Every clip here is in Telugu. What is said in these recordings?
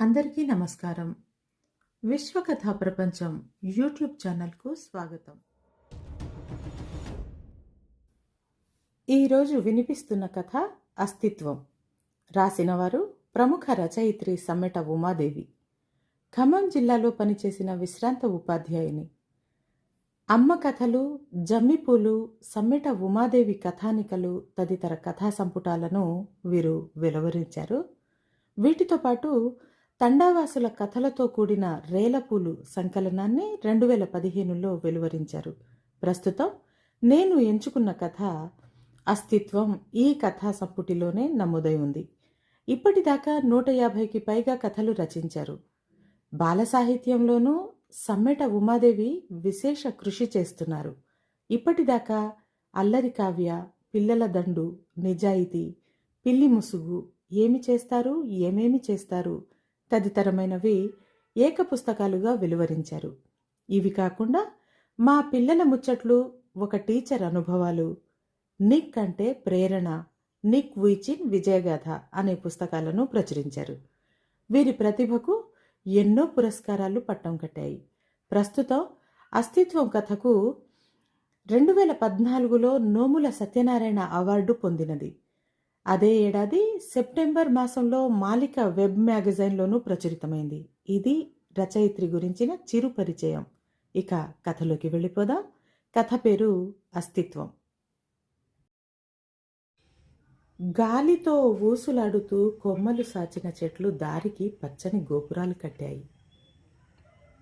అందరికీ నమస్కారం. విశ్వకథా ప్రపంచం యూట్యూబ్ ఛానల్కు స్వాగతం. ఈరోజు వినిపిస్తున్న కథ అస్తిత్వం. రాసినవారు ప్రముఖ రచయిత్రి సమ్మెట ఉమాదేవి. ఖమ్మం జిల్లాలో పనిచేసిన విశ్రాంత ఉపాధ్యాయుని. అమ్మ కథలు జమ్మిపూలు సమ్మెట ఉమాదేవి కథానికలు తదితర కథా సంపుటాలను వీరు వెలువరించారు. వీటితో పాటు తండావాసుల కథలతో కూడిన రేలపూలు సంకలనాన్ని రెండు వేల పదిహేనులో వెలువరించారు. ప్రస్తుతం నేను ఎంచుకున్న కథ అస్తిత్వం ఈ కథా సంపుటిలోనే నమోదై ఉంది. ఇప్పటిదాకా నూట యాభైకి పైగా కథలు రచించారు. బాల సాహిత్యంలోనూ సమ్మెట ఉమాదేవి విశేష కృషి చేస్తున్నారు. ఇప్పటిదాకా అల్లరి కావ్య పిల్లల దండు నిజాయితీ పిల్లి ముసుగు ఏమి చేస్తారు ఏమేమి చేస్తారు తదితరమైనవి ఏక పుస్తకాలుగా వెలువరించారు. ఇవి కాకుండా మా పిల్లల ముచ్చట్లు ఒక టీచర్ అనుభవాలు నిక్ అంటే ప్రేరణ నిక్ వీచిన్ విజయగాథ అనే పుస్తకాలను ప్రచురించారు. వీరి ప్రతిభకు ఎన్నో పురస్కారాలు పట్టం కట్టాయి. ప్రస్తుతం అస్తిత్వం కథకు రెండు వేల పద్నాలుగులో నోముల సత్యనారాయణ అవార్డు పొందినది. అదే ఏడాది సెప్టెంబర్ మాసంలో మాలిక వెబ్ మ్యాగజైన్లోనూ ప్రచురితమైంది. ఇది రచయిత్రి గురించిన చిరు పరిచయం. ఇక కథలోకి వెళ్ళిపోదాం. కథ పేరు అస్తిత్వం. గాలితో ఊసులాడుతూ కొమ్మలు సాచిన చెట్లు దారికి పచ్చని గోపురాలు కట్టాయి.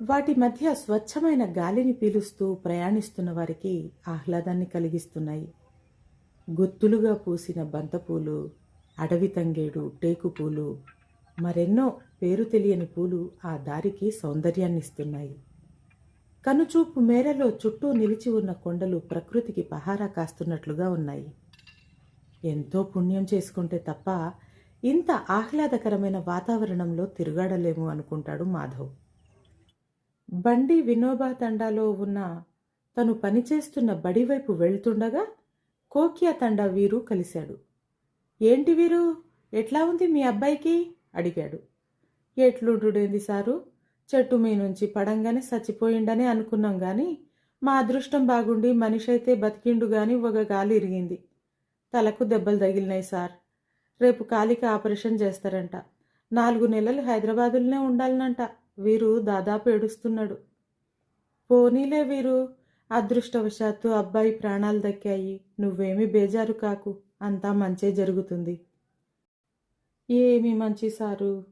వాటి మధ్య స్వచ్ఛమైన గాలిని పీలుస్తూ ప్రయాణిస్తున్న వారికి ఆహ్లాదాన్ని కలిగిస్తున్నాయి. గుత్తులుగా పూసిన బంతపూలు అడవి తంగేడు టేకు పూలు మరెన్నో పేరు తెలియని పూలు ఆ దారికి సౌందర్యాన్నిస్తున్నాయి. కనుచూపు మేరలో చుట్టూ నిలిచి ఉన్న కొండలు ప్రకృతికి పహారా కాస్తున్నట్లుగా ఉన్నాయి. ఎంతో పుణ్యం చేసుకుంటే తప్ప ఇంత ఆహ్లాదకరమైన వాతావరణంలో తిరుగాడలేము అనుకుంటాడు మాధవ్. బండి వినోబా తండాలో ఉన్న తను పనిచేస్తున్న బడివైపు వెళ్తుండగా కోకియా తండా వీరు కలిశాడు. ఏంటి వీరు? ఎట్లా ఉంది మీ అబ్బాయికి? అడిగాడు. ఎట్లుండుడేంది సారు? చెట్టు మీ నుంచి పడంగానే చచ్చిపోయిండని అనుకున్నాం గాని మా అదృష్టం బాగుండి మనిషి అయితే బతికిండు గాని ఒక గాలి ఇరిగింది. తలకు దెబ్బలు తగిలినాయి సార్. రేపు కాలికి ఆపరేషన్ చేస్తారంట. నాలుగు నెలలు హైదరాబాదులోనే ఉండాలనంట. వీరు దాదాపు ఏడుస్తున్నాడు. పోనీలే వీరు. అదృష్టవశాత్తు అబ్బాయి ప్రాణాలు దక్కాయి. నువ్వేమీ బేజారు కాకు. అంతా మంచే జరుగుతుంది. ఏమి మంచి సారు.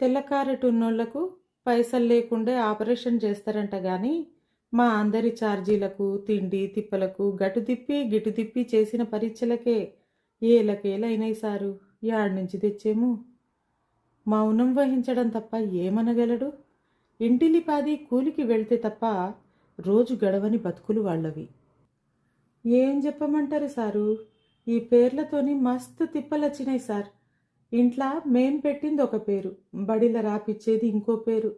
తెల్లకారెటున్నోళ్ళకు పైసలు లేకుండే ఆపరేషన్ చేస్తారంట గాని మా అందరి ఛార్జీలకు తిండి తిప్పలకు గటు తిప్పి గిటు తిప్పి చేసిన పరీక్షలకే ఏలకేలైనాయి సారు. యాడ్ నుంచి తెచ్చేము? మౌనం వహించడం తప్ప ఏమనగలడు? ఇంటిలిపాది కూలికి వెళ్తే తప్ప రోజు గడవని బతుకులు వాళ్ళవి. ఏం చెప్పమంటారు సారు? ఈ పేర్లతోని మస్తు తిప్పలొచ్చినాయి సార్. ఇంట్లో మేం పెట్టింది ఒక పేరు బడిల రాపిచ్చేది ఇంకో పేరు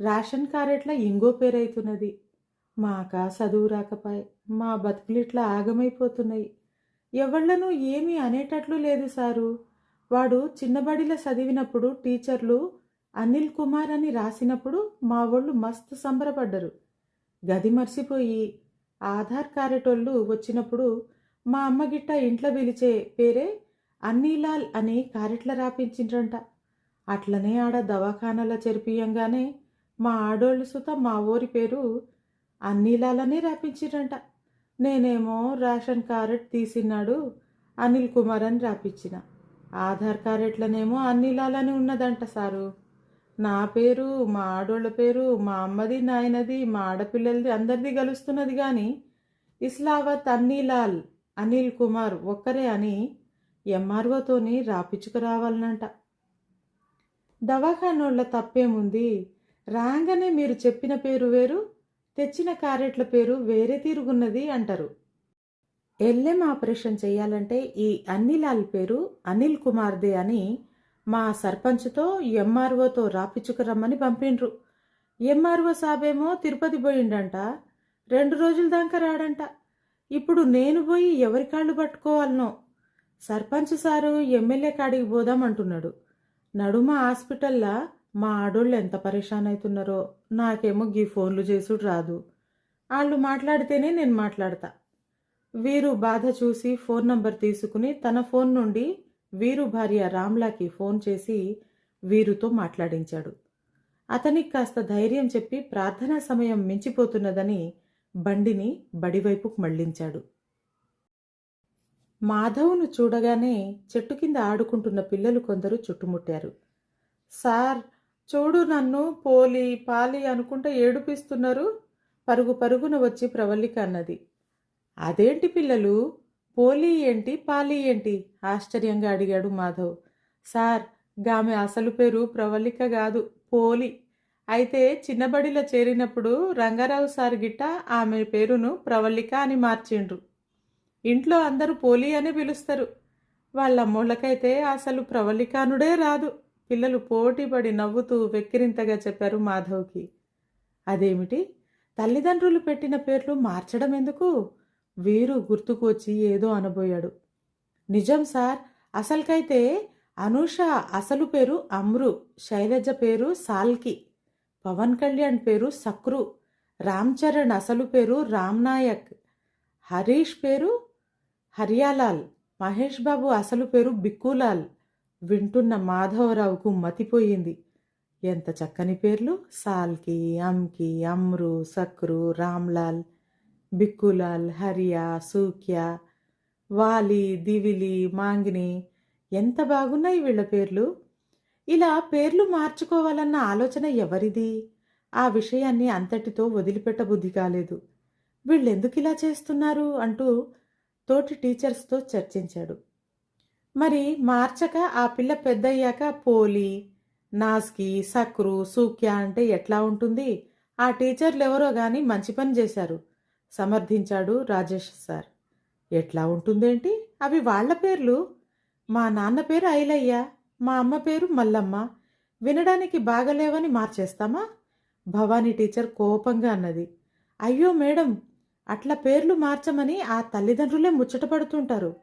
రేషన్ కారెట్ల ఇంకో పేరు అవుతున్నది మాక చదువు రాకపాయ్ మా బతుకులు ఇట్లా ఆగమైపోతున్నాయి. ఎవళ్ళను ఏమీ అనేటట్లు లేదు సారు. వాడు చిన్నబడిలో చదివినప్పుడు టీచర్లు అనిల్ కుమార్ అని రాసినప్పుడు మా వాళ్ళు మస్తు సంబరపడ్డరు. గది మర్చిపోయి ఆధార్ కారెటోళ్ళు వచ్చినప్పుడు మా అమ్మ గిట్ట ఇంట్లో పిలిచే పేరే అన్నీలాల్ అని కారెట్ల రాపించిండ్రంట. అట్లనే ఆడ దవాఖానలో చెరిపియంగానే మా ఆడోళ్ళు సుత మా ఊరి పేరు అన్నీలాలనే రాపించిండ్రంట. నేనేమో రేషన్ కారెట్ తీసినాడు అనిల్ కుమార్ అని రాపించిన. ఆధార్ కారెట్లనేమో అన్నీలాల్ ఉన్నదంట సారు. నా పేరు మా ఆడోళ్ళ పేరు మా అమ్మది నాయనది మా ఆడపిల్లలది అందరిది గలుస్తున్నది కానీ ఇస్లావత్ అన్నీలాల్ అనిల్ కుమార్ ఒక్కరే అని ఎంఆర్ఓతోని రాపిచ్చుకురావాలనంట. దవాఖానోళ్ళ తప్పేముంది? రాగానే మీరు చెప్పిన పేరు వేరు తెచ్చిన క్యారెట్ల పేరు వేరే తీరుగున్నది అంటారు. ఎల్ఎం ఆపరేషన్ చేయాలంటే ఈ అన్నిలాల్ పేరు అనిల్ కుమార్దే అని మా సర్పంచ్తో ఎంఆర్ఓతో రాపిచ్చుకురమ్మని పంపిండ్రు. ఎంఆర్ఓ సాబేమో తిరుపతి పోయిండంట. రెండు రోజుల దాకా రాడంట. ఇప్పుడు నేను పోయి ఎవరి కాళ్ళు పట్టుకోవాలనో? సర్పంచ్ సారు ఎమ్మెల్యే కాడికి పోదామంటున్నాడు. నడుమ హాస్పిటల్లా మా ఆడోళ్ళు ఎంత పరేషాన్ అవుతున్నారో నాకేమో గీ ఫోన్లు చేసుడు రాదు. వాళ్ళు మాట్లాడితేనే నేను మాట్లాడతా. వీరు బాధ చూసి ఫోన్ నంబర్ తీసుకుని తన ఫోన్ నుండి వీరు భార్య రామ్లాకి ఫోన్ చేసి వీరుతో మాట్లాడించాడు. అతనికి కాస్త ధైర్యం చెప్పి ప్రార్థనా సమయం మించిపోతున్నదని బండిని బడివైపుకు మళ్ళించాడు. మాధవ్ను చూడగానే చెట్టు కింద ఆడుకుంటున్న పిల్లలు కొందరు చుట్టుముట్టారు. సార్ చూడు నన్ను పోలి పాలి అనుకుంటా ఏడుపిస్తున్నారు. పరుగు పరుగున వచ్చి ప్రవల్లిక అన్నది. అదేంటి పిల్లలు? పోలి ఏంటి పాలి ఏంటి? ఆశ్చర్యంగా అడిగాడు మాధవ్. సార్ గామె అసలు పేరు ప్రవల్లిక కాదు పోలి. అయితే చిన్నబడిలో చేరినప్పుడు రంగారావు సార్ గిట్ట ఆమె పేరును ప్రవల్లిక అని మార్చిండ్రు. ఇంట్లో అందరూ పోలి అని పిలుస్తారు. వాళ్ళ మూలకైతే అసలు ప్రవళికానుడే రాదు. పిల్లలు పోటీపడి నవ్వుతూ వెక్కిరింతగా చెప్పారు మాధవ్కి. అదేమిటి? తల్లిదండ్రులు పెట్టిన పేర్లు మార్చడం ఎందుకు? వీరు గుర్తుకు వచ్చి ఏదో అనబోయాడు. నిజం సార్ అసలుకైతే అనూష అసలు పేరు అమ్రు శైలజ పేరు సాల్కి పవన్ కళ్యాణ్ పేరు సక్రు రామ్ చరణ్ అసలు పేరు రామ్ నాయక్ హరీష్ పేరు హర్యాలాల్ మహేష్ బాబు అసలు పేరు బిక్కులాల్ వింటున్న మాధవరావుకు మతిపోయింది. ఎంత చక్కని పేర్లు సాల్కి అమ్కి అమ్రు సక్రు రామ్లాల్ బిక్కులాల్ హరియా సూక్య వాలి దివిలి మాంగిని ఎంత బాగున్నాయి వీళ్ళ పేర్లు? ఇలా పేర్లు మార్చుకోవాలన్న ఆలోచన ఎవరిది? ఆ విషయాన్ని అంతటితో వదిలిపెట్టబుద్ధి కాలేదు. వీళ్ళెందుకు ఇలా చేస్తున్నారు? అంటూ తోటి టీచర్స్తో చర్చించాడు. మరి మార్చక ఆ పిల్ల పెద్దయ్యాక పోలి నాస్కి సక్రు సూక్య అంటే ఎట్లా ఉంటుంది? ఆ టీచర్లు ఎవరో కానీ మంచి పని చేశారు. సమర్థించాడు రాజేష్ సార్. ఎట్లా ఉంటుందేంటి? అవి వాళ్ళ పేర్లు. మా నాన్న పేరు ఐలయ్య మా అమ్మ పేరు మల్లమ్మ. వినడానికి బాగలేవని మార్చేస్తామా? భవానీ టీచర్ కోపంగా అన్నది. అయ్యో మేడం అట్లా పేర్లు మార్చమని ఆ తల్లిదండ్రులే ముచ్చటపడుతుంటారు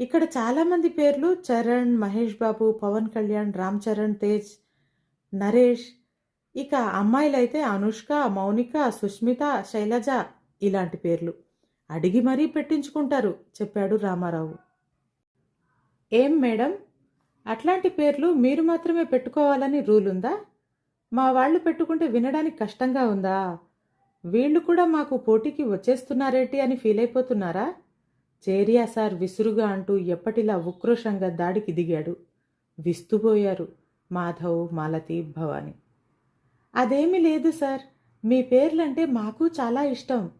ఇక్కడ చాలామంది పేర్లు చరణ్ మహేష్ బాబు పవన్ కళ్యాణ్ రామ్ చరణ్ తేజ్ నరేష్. ఇక అమ్మాయిలైతే అనుష్క మౌనిక సుష్మిత శైలజ ఇలాంటి పేర్లు. అడిగి మరీ పెట్టించుకుంటారు చెప్పాడు రామారావు. ఏం మేడం? అట్లాంటి పేర్లు మీరు మాత్రమే పెట్టుకోవాలని రూల్ ఉందా మా వాళ్ళు పెట్టుకుంటే వినడానికి కష్టంగా ఉందా? వీళ్ళు కూడా మాకు పోటీకి వచ్చేస్తున్నారేటి అని ఫీల్ అయిపోతున్నారా? చేరియా సార్ విసురుగా అంటూ ఎప్పటిలా ఉక్రోషంగా దాడికి దిగాడు. విస్తుపోయారు మాధవ్ మాలతి భవాని. అదేమీ లేదు సార్. మీ పేర్లంటే మాకు చాలా ఇష్టం.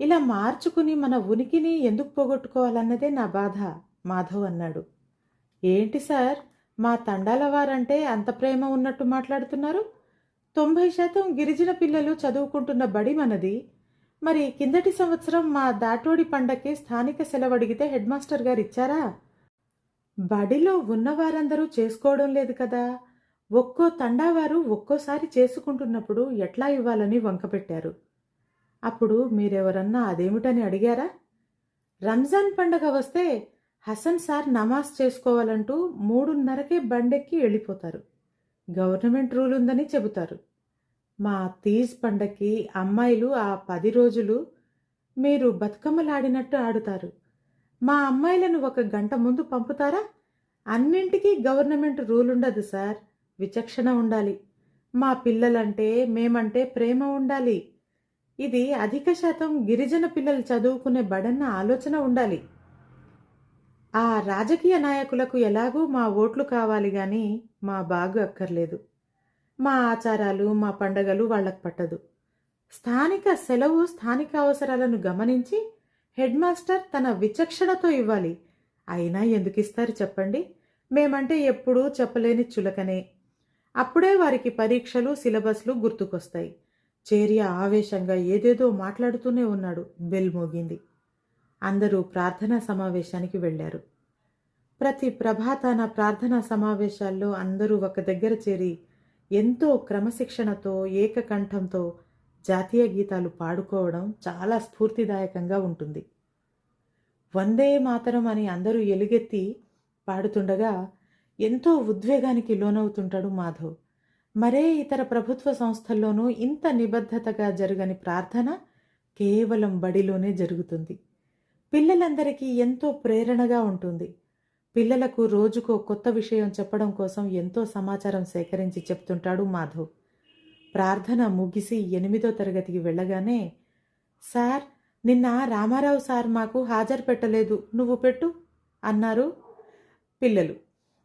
ఇలా మార్చుకుని మన ఉనికిని ఎందుకు పోగొట్టుకోవాలన్నదే నా బాధ మాధవ్ అన్నాడు. ఏంటి సార్ మా తండాల వారంటే అంత ప్రేమ ఉన్నట్టు మాట్లాడుతున్నారు? తొంభై శాతం గిరిజన పిల్లలు చదువుకుంటున్న బడి మనది. మరి కిందటి సంవత్సరం మా దాటోడి పండక్కి స్థానిక సెలవు అడిగితే హెడ్ మాస్టర్ గారు ఇచ్చారా? బడిలో ఉన్నవారందరూ చేసుకోవడం లేదు కదా. ఒక్కో తండావారు ఒక్కోసారి చేసుకుంటున్నప్పుడు ఎట్లా ఇవ్వాలని వంకపెట్టారు అప్పుడు మీరెవరన్నా అదేమిటని అడిగారా? రంజాన్ పండగ వస్తే హసన్ సార్ నమాజ్ చేసుకోవాలంటూ మూడున్నరకే బండెక్కి వెళ్ళిపోతారు. గవర్నమెంట్ రూల్ ఉందని చెబుతారు. మా తీజ్ పండక్కి అమ్మాయిలు ఆ పది రోజులు మీరు బతుకమ్మలాడినట్టు ఆడుతారు. మా అమ్మాయిలను ఒక గంట ముందు పంపుతారా? అన్నింటికీ గవర్నమెంట్ రూల్ ఉండదు సార్. విచక్షణ ఉండాలి. మా పిల్లలంటే మేమంటే ప్రేమ ఉండాలి. ఇది అధిక శాతం గిరిజన పిల్లలు చదువుకునే బడన్న ఆలోచన ఉండాలి. ఆ రాజకీయ నాయకులకు ఎలాగూ మా ఓట్లు కావాలి కానీ మా బాగు అక్కర్లేదు. మా ఆచారాలు మా పండగలు వాళ్ళకు పట్టదు. స్థానిక సెలవు స్థానిక అవసరాలను గమనించి హెడ్ మాస్టర్ తన విచక్షణతో ఇవ్వాలి. అయినా ఎందుకు ఇస్తారు చెప్పండి? మేమంటే ఎప్పుడూ చెప్పలేని చులకనే. అప్పుడే వారికి పరీక్షలు సిలబస్లు గుర్తుకొస్తాయి. చేరియా ఆవేశంగా ఏదేదో మాట్లాడుతూనే ఉన్నాడు. బెల్ మోగింది. అందరూ ప్రార్థనా సమావేశానికి వెళ్ళారు. ప్రతి ప్రభాతాన ప్రార్థనా సమావేశాల్లో అందరూ ఒక దగ్గర చేరి ఎంతో క్రమశిక్షణతో ఏకకంఠంతో జాతీయ గీతాలు పాడుకోవడం చాలా స్ఫూర్తిదాయకంగా ఉంటుంది. వందే మాతరం అని అందరూ ఎలుగెత్తి పాడుతుండగా ఎంతో ఉద్వేగానికి లోనవుతుంటాడు మాధవ్. మరే ఇతర ప్రభుత్వ సంస్థల్లోనూ ఇంత నిబద్ధతగా జరగని ప్రార్థన కేవలం బడిలోనే జరుగుతుంది. పిల్లలందరికీ ఎంతో ప్రేరణగా ఉంటుంది. పిల్లలకు రోజుకో కొత్త విషయం చెప్పడం కోసం ఎంతో సమాచారం సేకరించి చెప్తుంటాడు మాధవ్. ప్రార్థన ముగిసి ఎనిమిదో తరగతికి వెళ్ళగానే సార్ నిన్న రామారావు సార్ మాకు హాజరు పెట్టలేదు. నువ్వు పెట్టు అన్నారు పిల్లలు.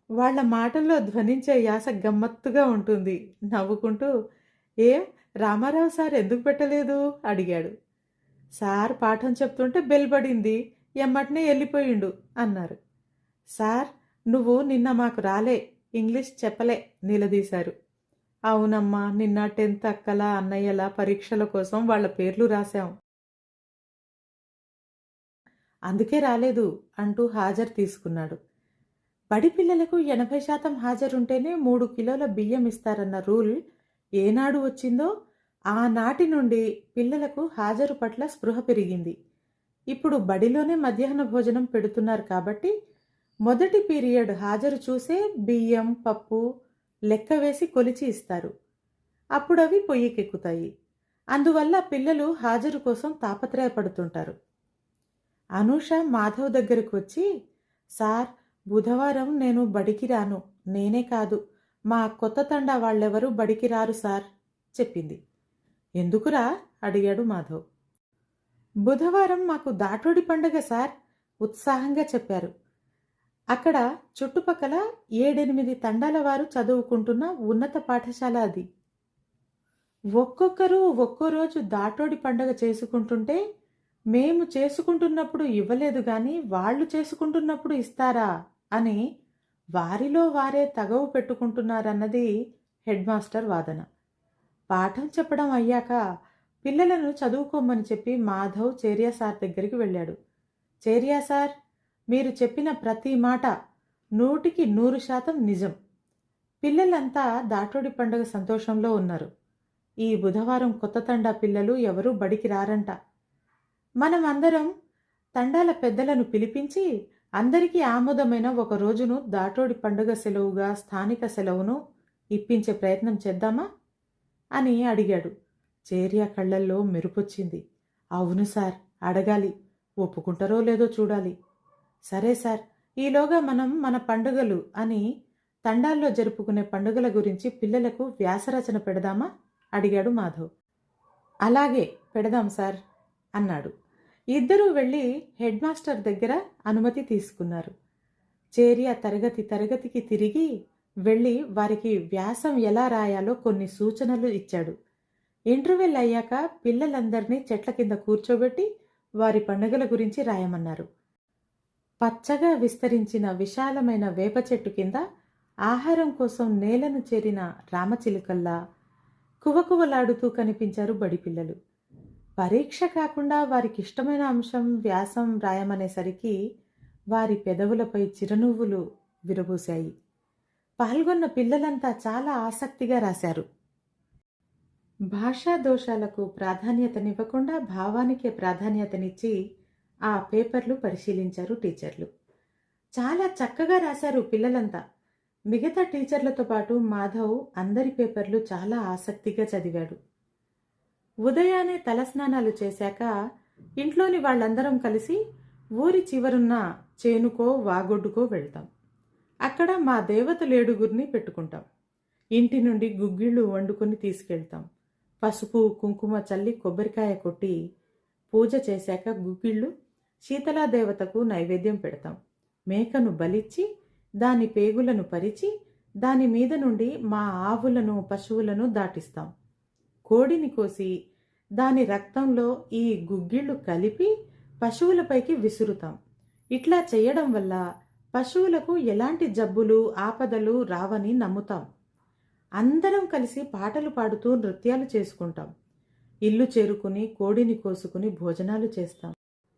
వాళ్ళ మాటల్లో ధ్వనించే యాస గమ్మత్తుగా ఉంటుంది. నవ్వుకుంటూ ఏం? రామారావు సార్ ఎందుకు పెట్టలేదు? అడిగాడు. సార్ పాఠం చెప్తుంటే బెల్ పడింది. ఎమ్మటనే వెళ్ళిపోయిండు అన్నారు. సార్ నువ్వు నిన్న మాకు రాలే. ఇంగ్లీష్ చెప్పలే నిలదీశారు. అవునమ్మా నిన్న టెన్త్ అక్కల అన్నయ్యల పరీక్షల కోసం వాళ్ళ పేర్లు రాశాం. అందుకే రాలేదు అంటూ హాజరు తీసుకున్నాడు. బడి పిల్లలకు ఎనభై శాతం హాజరుంటేనే మూడు కిలోల బియ్యం ఇస్తారన్న రూల్ ఏనాడు వచ్చిందో ఆనాటి నుండి పిల్లలకు హాజరు పట్ల స్పృహ పెరిగింది. ఇప్పుడు బడిలోనే మధ్యాహ్న భోజనం పెడుతున్నారు కాబట్టి మొదటి పీరియడ్ హాజరు చూసే బియ్యం పప్పు లెక్క వేసి కొలిచి ఇస్తారు. అప్పుడు అవి పొయ్యికెక్కుతాయి. అందువల్ల పిల్లలు హాజరు కోసం తాపత్రయపడుతుంటారు. అనూష మాధవ్ దగ్గరకు వచ్చి సార్ బుధవారం నేను బడికి రాను. నేనే కాదు. మా కొత్త తండా వాళ్ళెవరూ బడికి రారు సార్ చెప్పింది. ఎందుకురా? అడిగాడు మాధవ్. బుధవారం మాకు దాటోడి పండగ సార్ ఉత్సాహంగా చెప్పారు. అక్కడ చుట్టుపక్కల ఏడెనిమిది తండాల వారు చదువుకుంటున్న ఉన్నత పాఠశాల అది. ఒక్కొక్కరు ఒక్కో రోజు దాటోడి పండగ చేసుకుంటుంటే మేము చేసుకుంటున్నప్పుడు ఇవ్వలేదు కానీ వాళ్ళు చేసుకుంటున్నప్పుడు ఇస్తారా? అని వారిలో వారే తగవు పెట్టుకుంటున్నారన్నది హెడ్ మాస్టర్ వాదన. పాఠం చెప్పడం అయ్యాక పిల్లలను చదువుకోమని చెప్పి మాధవ్ చేరియా సార్ దగ్గరికి వెళ్ళాడు. చేరియా సార్ మీరు చెప్పిన ప్రతి మాట నూటికి నూరు శాతం నిజం. పిల్లలంతా దాటోడి పండుగ సంతోషంలో ఉన్నారు. ఈ బుధవారం కొత్త తండా పిల్లలు ఎవరూ బడికి రారంట. మనం అందరం తండాల పెద్దలను పిలిపించి అందరికీ ఆమోదమైన ఒక రోజును దాటోడి పండుగ సెలవుగా స్థానిక సెలవును ఇప్పించే ప్రయత్నం చేద్దామా? అని అడిగాడు. చేరియా కళ్ళల్లో మెరుపొచ్చింది. అవును సార్ అడగాలి. ఒప్పుకుంటారో లేదో చూడాలి. సరే సార్ ఈలోగా మనం మన పండుగలు అని తండాల్లో జరుపుకునే పండుగల గురించి పిల్లలకు వ్యాసరచన పెడదామా? అడిగాడు మాధవ్. అలాగే పెడదాం సార్ అన్నాడు. ఇద్దరూ వెళ్ళి హెడ్ మాస్టర్ దగ్గర అనుమతి తీసుకున్నారు. చేరియా తరగతి తరగతికి తిరిగి వెళ్ళి వారికి వ్యాసం ఎలా రాయాలో కొన్ని సూచనలు ఇచ్చాడు. ఇంటర్వెల్ అయ్యాక పిల్లలందరినీ చెట్ల కింద కూర్చోబెట్టి వారి పండుగల గురించి రాయమన్నారు. పచ్చగా విస్తరించిన విశాలమైన వేప చెట్టు కింద ఆహారం కోసం నేలను చేరిన రామచిలుకల్లా కువకువలాడుతూ కనిపించారు బడిపిల్లలు. పరీక్ష కాకుండా వారికి ఇష్టమైన అంశం వ్యాసం రాయమనేసరికి వారి పెదవులపై చిరునవ్వులు విరబూశాయి. పాల్గొన్న పిల్లలంతా చాలా ఆసక్తిగా రాశారు. భాషా దోషాలకు ప్రాధాన్యతనివ్వకుండా భావానికే ప్రాధాన్యతనిచ్చి ఆ పేపర్లు పరిశీలించారు టీచర్లు. చాలా చక్కగా రాశారు పిల్లలంతా. మిగతా టీచర్లతో పాటు మాధవ్ అందరి పేపర్లు చాలా ఆసక్తిగా చదివాడు. ఉదయాన్నే తలస్నానాలు చేశాక ఇంట్లోని వాళ్ళందరం కలిసి ఊరి చివరున్న చేనుకో వాగొడ్డుకో వెళ్తాం. అక్కడ మా దేవతలేడుగురిని పెట్టుకుంటాం. ఇంటి నుండి గుగ్గిళ్ళు వండుకొని తీసుకెళ్తాం. పసుపు కుంకుమ చల్లి కొబ్బరికాయ కొట్టి పూజ చేశాక గుగ్గిళ్ళు శీతలా దేవతకు నైవేద్యం పెడతాం. మేకను బలిచ్చి దాని పేగులను పరిచి దాని మీద నుండి మా ఆవులను పశువులను దాటిస్తాం. కోడిని కోసి దాని రక్తంలో ఈ గుగ్గిళ్ళు కలిపి పశువులపైకి విసురుతాం. ఇట్లా చేయడం వల్ల పశువులకు ఎలాంటి జబ్బులు ఆపదలు రావని నమ్ముతాం. అందరం కలిసి పాటలు పాడుతూ నృత్యాలు చేసుకుంటాం. ఇల్లు చేరుకుని కోడిని కోసుకుని భోజనాలు చేస్తాం.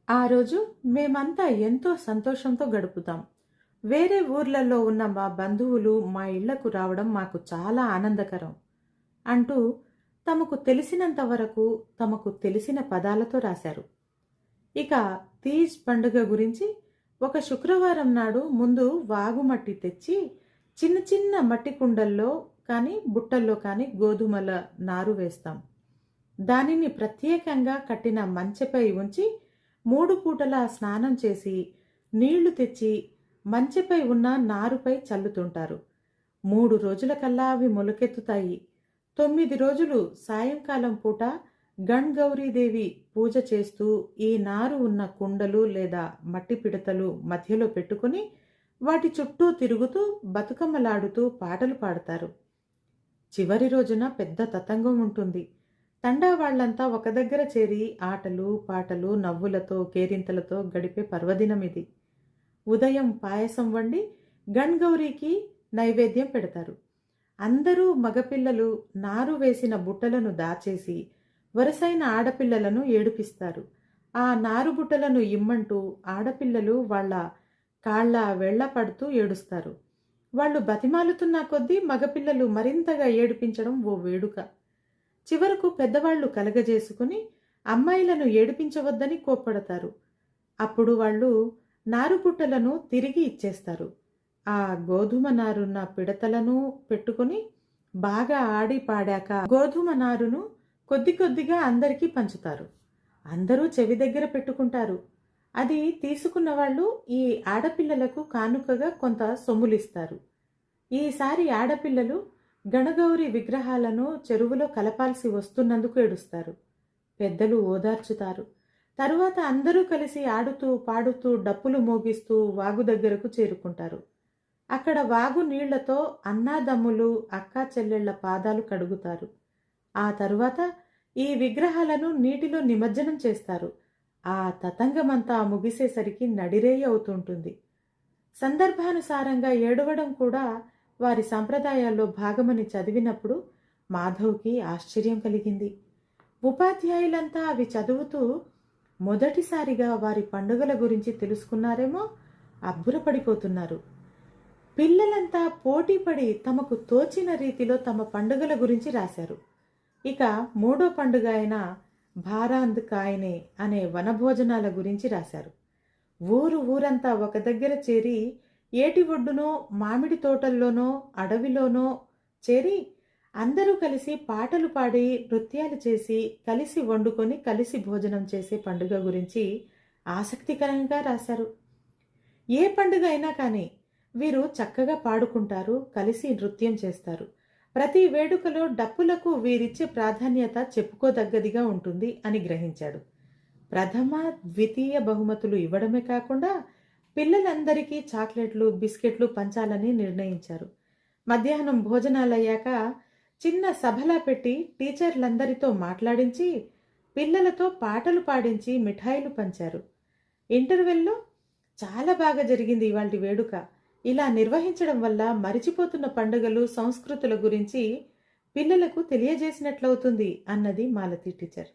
ఆ రోజు మేమంతా ఎంతో సంతోషంతో గడుపుతాం. వేరే ఊర్లలో ఉన్న మా బంధువులు మా ఇళ్ళకు రావడం మాకు చాలా ఆనందకరం అంటూ తమకు తెలిసినంత వరకు తమకు తెలిసిన పదాలతో రాశారు. ఇక తీజ్ పండుగ గురించి ఒక శుక్రవారం నాడు ముందు వాగుమట్టి తెచ్చి చిన్న చిన్న మట్టి కుండల్లో కానీ బుట్టల్లో కానీ గోధుమల నారు వేస్తాం. దానిని ప్రత్యేకంగా కట్టిన మంచెపై ఉంచి మూడు పూటలా స్నానం చేసి నీళ్ళు తెచ్చి మంచెపై ఉన్న నారుపై చల్లుతుంటారు. మూడు రోజుల కల్లా అవి మొలకెత్తుతాయి. తొమ్మిది రోజులు సాయంకాలం పూట గణ్గౌరీదేవి పూజ చేస్తూ ఈ నారు ఉన్న కుండలు లేదా మట్టి పిడతలు మధ్యలో పెట్టుకుని వాటి చుట్టూ తిరుగుతూ బతుకమ్మలాడుతూ పాటలు పాడతారు. చివరి రోజున పెద్ద తతంగం ఉంటుంది. తండా వాళ్ళంతా ఒక దగ్గర చేరి ఆటలు పాటలు నవ్వులతో కేరింతలతో గడిపే పర్వదినం ఇది. ఉదయం పాయసం వండి గణ్గౌరికి నైవేద్యం పెడతారు. అందరూ మగపిల్లలు నారు వేసిన బుట్టలను దాచేసి వరుసైన ఆడపిల్లలను ఏడిపిస్తారు. ఆ నారు బుట్టలను ఇమ్మంటూ ఆడపిల్లలు వాళ్ళ కాళ్ళ వెళ్ళ పడుతూ ఏడుస్తారు. వాళ్ళు బతిమాలుతున్న కొద్దీ మగపిల్లలు మరింతగా ఏడిపించడం ఓ వేడుక. చివరకు పెద్దవాళ్ళు కలగజేసుకుని అమ్మాయిలను ఏడిపించవద్దని కోప్పడతారు. అప్పుడు వాళ్ళు నారుబుట్టలను తిరిగి ఇచ్చేస్తారు. ఆ గోధుమ నారున్న పిడతలను పెట్టుకుని బాగా ఆడి పాడాక గోధుమ నారును కొద్ది కొద్దిగా అందరికీ పంచుతారు. అందరూ చెవి దగ్గర పెట్టుకుంటారు. అది తీసుకున్న వాళ్ళు ఈ ఆడపిల్లలకు కానుకగా కొంత సొమ్ములిస్తారు. ఈసారి ఆడపిల్లలు గణగౌరి విగ్రహాలను చెరువులో కలపాల్సి వస్తున్నందుకు ఏడుస్తారు. పెద్దలు ఓదార్చుతారు. తరువాత అందరూ కలిసి ఆడుతూ పాడుతూ డప్పులు మోగిస్తూ వాగు దగ్గరకు చేరుకుంటారు. అక్కడ వాగు నీళ్ళతో అన్నాదమ్ములు అక్కా చెల్లెళ్ళ పాదాలు కడుగుతారు. ఆ తరువాత ఈ విగ్రహాలను నీటిలో నిమజ్జనం చేస్తారు. ఆ తతంగమంతా ముగిసేసరికి నడిరేయి అవుతుంటుంది. సందర్భానుసారంగా ఏడవడం కూడా వారి సంప్రదాయాల్లో భాగమని చదివినప్పుడు మాధవ్కి ఆశ్చర్యం కలిగింది. ఉపాధ్యాయులంతా అవి చదువుతూ మొదటిసారిగా వారి పండుగల గురించి తెలుసుకున్నారేమో అబ్బురపడిపోతున్నారు. పిల్లలంతా పోటీపడి తమకు తోచిన రీతిలో తమ పండుగల గురించి రాశారు. ఇక మూడో పండుగ అయిన భారాంద్ కాయనే అనే వనభోజనాల గురించి రాశారు. ఊరు ఊరంతా ఒక దగ్గర చేరి ఏటి ఒడ్డునో మామిడి తోటల్లోనో అడవిలోనో చేరి అందరూ కలిసి పాటలు పాడి నృత్యాలు చేసి కలిసి వండుకొని కలిసి భోజనం చేసే పండుగ గురించి ఆసక్తికరంగా రాశారు. ఏ పండుగ అయినా కానీ వీరు చక్కగా పాడుకుంటారు కలిసి నృత్యం చేస్తారు. ప్రతి వేడుకలో డప్పులకు వీరిచ్చే ప్రాధాన్యత చెప్పుకోదగ్గదిగా ఉంటుంది అని గ్రహించాడు. ప్రథమ ద్వితీయ బహుమతులు ఇవ్వడమే కాకుండా పిల్లలందరికీ చాక్లెట్లు బిస్కెట్లు పంచాలని నిర్ణయించారు. మధ్యాహ్నం భోజనాలయ్యాక చిన్న సభలా పెట్టి టీచర్లందరితో మాట్లాడించి పిల్లలతో పాటలు పాడించి మిఠాయిలు పంచారు. ఇంటర్వెల్లో చాలా బాగా జరిగింది ఇవాళ వేడుక. ఇలా నిర్వహించడం వల్ల మరిచిపోతున్న పండుగలు సంస్కృతుల గురించి పిల్లలకు తెలియజేసినట్లవుతుంది అన్నది మాలతి టీచర్.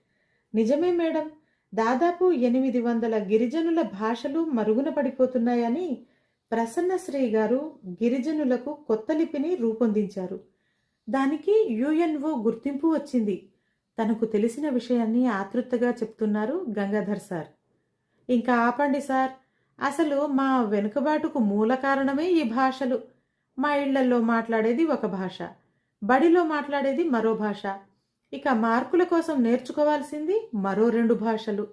నిజమే మేడం దాదాపు ఎనిమిది వందల గిరిజనుల భాషలు మరుగున పడిపోతున్నాయని ప్రసన్నశ్రీ గారు గిరిజనులకు కొత్త లిపిని రూపొందించారు. దానికి యుఎన్ఓ గుర్తింపు వచ్చింది. తనకు తెలిసిన విషయాన్ని ఆతృతగా చెప్తున్నారు గంగాధర్ సార్. ఇంకా ఆపండి సార్ అసలు మా వెనుకబాటుకు మూల కారణమే ఈ భాషలు. మా ఇళ్ళలో మాట్లాడేది ఒక భాష బడిలో మాట్లాడేది మరో భాష. ఇక మార్కుల కోసం నేర్చుకోవాల్సింది మరో రెండు భాషలు.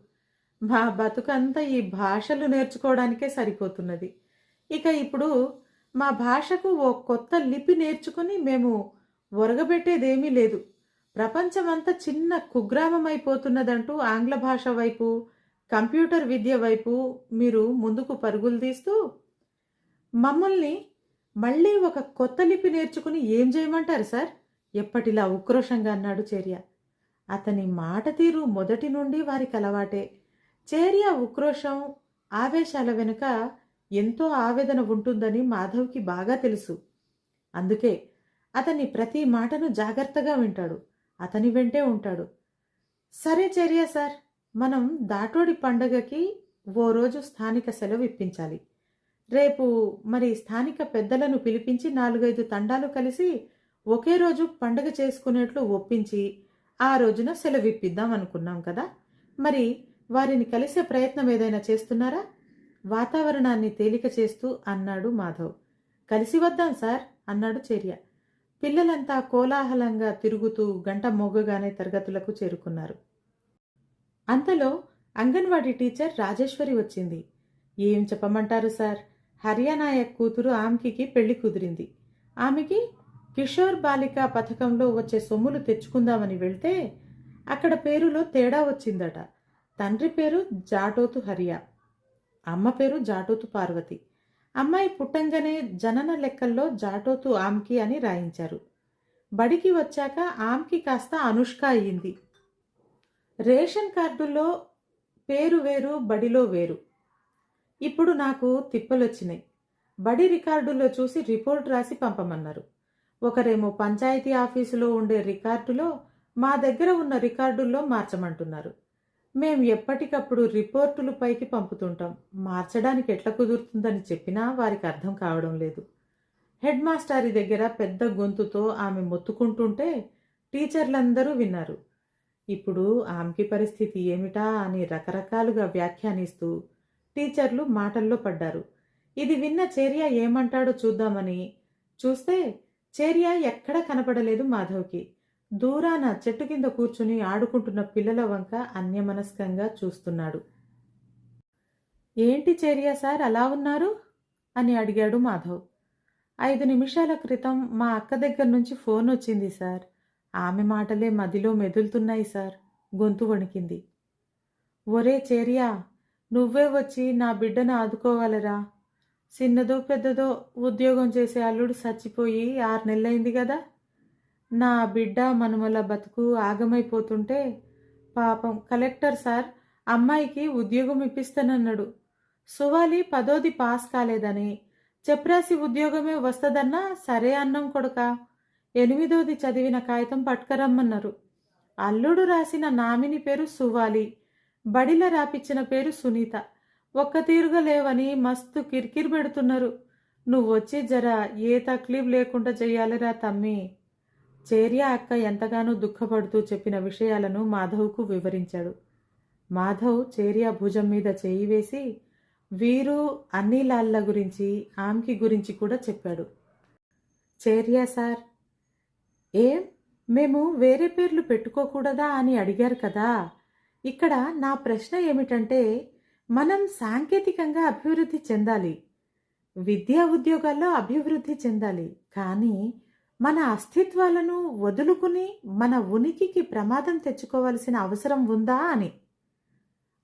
మా బతుకంతా ఈ భాషలు నేర్చుకోవడానికే సరిపోతున్నది. ఇక ఇప్పుడు మా భాషకు ఓ కొత్త లిపి నేర్చుకుని మేము ఒరగబెట్టేదేమీ లేదు. ప్రపంచమంతా చిన్న కుగ్రామం అయిపోతున్నదంటూ ఆంగ్ల భాష వైపు కంప్యూటర్ విద్య వైపు మీరు ముందుకు పరుగులు తీస్తూ మమ్మల్ని మళ్ళీ ఒక కొత్త లిపి నేర్చుకుని ఏం చేయమంటారు సార్? ఎప్పటిలా ఉక్రోషంగా అన్నాడు చేర్య. అతని మాట తీరు మొదటి నుండి వారికి అలవాటే. చేర్య ఉక్రోషం ఆవేశాల వెనుక ఎంతో ఆవేదన ఉంటుందని మాధవ్కి బాగా తెలుసు. అందుకే అతని ప్రతి మాటను జాగ్రత్తగా వింటాడు. అతని వెంటే ఉంటాడు. సరే చర్య సార్ మనం దాటోడి పండగకి ఓ రోజు స్థానిక సెలవు ఇప్పించాలి. రేపు మరి స్థానిక పెద్దలను పిలిపించి నాలుగైదు తండాలు కలిసి ఒకే రోజు పండగ చేసుకునేట్లు ఒప్పించి ఆ రోజున సెలవు ఇప్పిద్దాం అనుకున్నాం కదా. మరి వారిని కలిసే ప్రయత్నం ఏదైనా చేస్తున్నారా? వాతావరణాన్ని తేలిక చేస్తూ అన్నాడు మాధవ్. కలిసి వద్దాం సార్ అన్నాడు చర్య. పిల్లలంతా కోలాహలంగా తిరుగుతూ గంట మోగగానే తరగతులకు చేరుకున్నారు. అంతలో అంగన్వాడీ టీచర్ రాజేశ్వరి వచ్చింది. ఏం చెప్పమంటారు సార్? హర్యానాయక్ కూతురు ఆమెకి పెళ్ళి కుదిరింది. ఆమెకి కిషోర్ బాలిక పథకంలో వచ్చే సొమ్ములు తెచ్చుకుందామని వెళ్తే అక్కడ పేరులో తేడా వచ్చిందట. తండ్రి పేరు జాటోతు హరియా. అమ్మ పేరు జాటోతు పార్వతి. అమ్మాయి పుట్టంగానే జనన లెక్కల్లో జాటోతు ఆమ్కి అని రాయించారు. బడికి వచ్చాక ఆమ్కి కాస్త అనుష్క అయ్యింది. రేషన్ కార్డులో పేరు వేరు బడిలో వేరు. ఇప్పుడు నాకు తిప్పలొచ్చినాయి. బడి రికార్డుల్లో చూసి రిపోర్ట్ రాసి పంపమన్నారు. ఒకరేమో పంచాయతీ ఆఫీసులో ఉండే రికార్డులో మా దగ్గర ఉన్న రికార్డుల్లో మార్చమంటున్నారు. మేం ఎప్పటికప్పుడు రిపోర్టులు పైకి పంపుతుంటాం. మార్చడానికి ఎట్లా కుదురుతుందని చెప్పినా వారికి అర్థం కావడం లేదు. హెడ్ మాస్టారి దగ్గర పెద్ద గొంతుతో ఆమె మొత్తుకుంటుంటే టీచర్లందరూ విన్నారు. ఇప్పుడు ఆమెకి పరిస్థితి ఏమిటా అని రకరకాలుగా వ్యాఖ్యానిస్తూ టీచర్లు మాటల్లో పడ్డారు. ఇది విన్న చేర్య ఏమంటాడో చూద్దామని. చూస్తే చేర్య ఎక్కడా కనపడలేదు మాధవ్కి. దూరాన చెట్టు కింద కూర్చుని ఆడుకుంటున్న పిల్లల వంక అన్యమనస్కంగా చూస్తున్నాడు. ఏంటి చేర్య సార్ అలా ఉన్నారు? అని అడిగాడు మాధవ్. ఐదు నిమిషాల క్రితం మా అక్క దగ్గర నుంచి ఫోన్ వచ్చింది సార్. ఆమె మాటలే మదిలో మెదులుతున్నాయి సార్. గొంతు వణికింది. ఒరే చేర్యా నువ్వే వచ్చి నా బిడ్డను ఆదుకోవాలరా? చిన్నదో పెద్దదో ఉద్యోగం చేసే అల్లుడు చచ్చిపోయి ఆరు నెలలైంది కదా నా బిడ్డ మనుమల బతుకు ఆగమైపోతుంటే పాపం కలెక్టర్ సార్ అమ్మాయికి ఉద్యోగం ఇప్పిస్తానన్నాడు. సువాలి పదోది పాస్ కాలేదని. చెప్రాసి ఉద్యోగమే వస్తుందన్నా సరే అన్నం కొడక. ఎనిమిదోది చదివిన కాగితం పట్టుకరమ్మన్నారు అల్లుడు రాసిన నామిని పేరు సువాలి బడిల రాపిచ్చిన పేరు సునీత. ఒక్క తీరుగా లేవని మస్తు కిరికిరి పెడుతున్నారు. నువ్వు వచ్చి జర ఏ తక్లీఫ్ లేకుండా చెయ్యాలిరా తమ్మి. చేర్య అక్క ఎంతగానో దుఃఖపడుతూ చెప్పిన విషయాలను మాధవ్కు వివరించాడు. మాధవ్ చేర్య భుజం మీద చేయి వేసి వీరు అన్నిలాళ్ళ గురించి ఆమ్కి గురించి కూడా చెప్పాడు. చేర్య సార్ ఏం? మేము వేరే పేర్లు పెట్టుకోకూడదా అని అడిగారు కదా. ఇక్కడ నా ప్రశ్న ఏమిటంటే మనం సాంకేతికంగా అభివృద్ధి చెందాలి. విద్యా ఉద్యోగాల్లో అభివృద్ధి చెందాలి. కానీ మన అస్తిత్వాలను వదులుకుని మన ఉనికికి ప్రమాదం తెచ్చుకోవాల్సిన అవసరం ఉందా అని.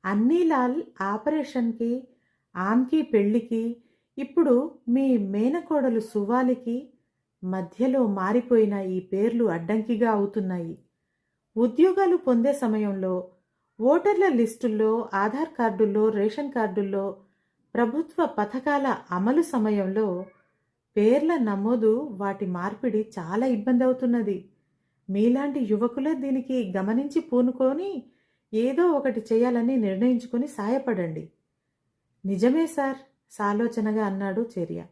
అన్నీలాల్ ఆపరేషన్కి ఆమ్కి పెళ్ళికి ఇప్పుడు మీ మేనకోడలు సువాలికి మధ్యలో మారిపోయిన ఈ పేర్లు అడ్డంకిగా అవుతున్నాయి. ఉద్యోగాలు పొందే సమయంలో ఓటర్ల లిస్టుల్లో ఆధార్ కార్డుల్లో రేషన్ కార్డుల్లో ప్రభుత్వ పథకాల అమలు సమయంలో పేర్ల నమోదు వాటి మార్పిడి చాలా ఇబ్బంది అవుతున్నది. మీలాంటి యువకులే దీనికి గమనించి పూనుకొని ఏదో ఒకటి చేయాలని నిర్ణయించుకొని సాయపడండి. నిజమే సార్ సాలోచనగా అన్నాడు చర్య.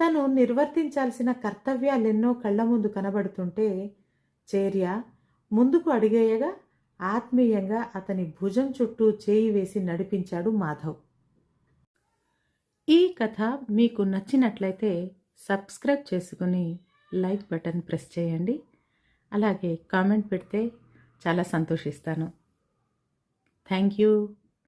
తను నిర్వర్తించాల్సిన కర్తవ్యాలెన్నో కళ్ళ ముందు కనబడుతుంటే చేర్య ముందుకు అడిగేయగా ఆత్మీయంగా అతని భుజం చుట్టూ చేయి వేసి నడిపించాడు మాధవ్. ఈ కథ మీకు నచ్చినట్లయితే సబ్స్క్రైబ్ చేసుకుని లైక్ బటన్ ప్రెస్ చేయండి. అలాగే కామెంట్ పెడితే చాలా సంతోషిస్తాను. Thank you.